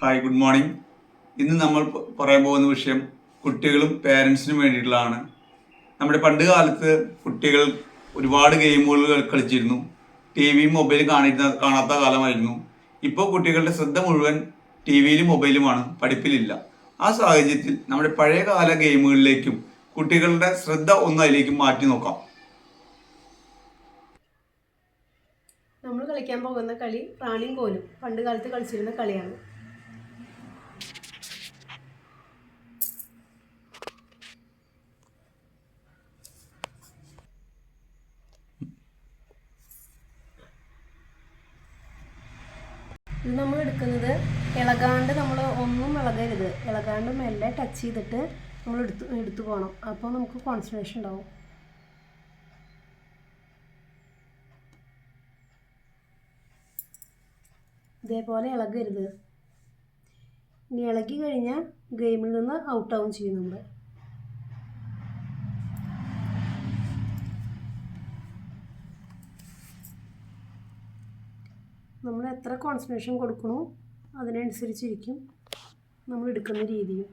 Hi good morning ഇന്ന് നമ്മൾ പറയാൻ പോകുന്ന വിഷയം കുട്ടികളും പേരൻസിനും വേണ്ടിയിട്ടുള്ളതാണ്. നമ്മുടെ പണ്ട് കാലത്ത് കുട്ടികൾ ഒരുപാട് ഗെയിമുകൾ കളിച്ചിരുന്നു. ടി വിയും മൊബൈലും കാണിരുന്ന കാണാത്ത കാലമായിരുന്നു. ഇപ്പോൾ കുട്ടികളുടെ ശ്രദ്ധ മുഴുവൻ ടി വിയിലും മൊബൈലുമാണ് പഠിപ്പിലില്ല. ആ സാഹചര്യത്തിൽ നമ്മുടെ പഴയകാല ഗെയിമുകളിലേക്കും കുട്ടികളുടെ ശ്രദ്ധ ഒന്ന് അതിലേക്കും മാറ്റി നോക്കാം. നമ്മൾ കളിക്കാൻ പോകുന്ന കളി റാണിയും കോലും. പണ്ട് കാലത്ത് കളിച്ചിരുന്ന കളിയാണ്. ഇത് നമ്മൾ എടുക്കുന്നത് ഇളകാണ്ട് നമ്മൾ ഒന്നും ഇളകരുത്. ഇളകാണ്ട് മെല്ലെ ടച്ച് ചെയ്തിട്ട് നമ്മൾ എടുത്ത് എടുത്തു പോകണം അപ്പോൾ നമുക്ക് കോൺസെൻട്രേഷൻ ഉണ്ടാവും. ഇതേപോലെ ഇളകരുത്. ഇനി ഇളകി കഴിഞ്ഞാൽ ഗെയിമിൽ നിന്ന് ഔട്ടാവും ചെയ്യും നമ്മൾ നമ്മൾ എത്ര കോൺസെൻട്രേഷൻ കൊടുക്കണോ അതിനനുസരിച്ചിരിക്കും നമ്മൾ എടുക്കുന്ന രീതിയും.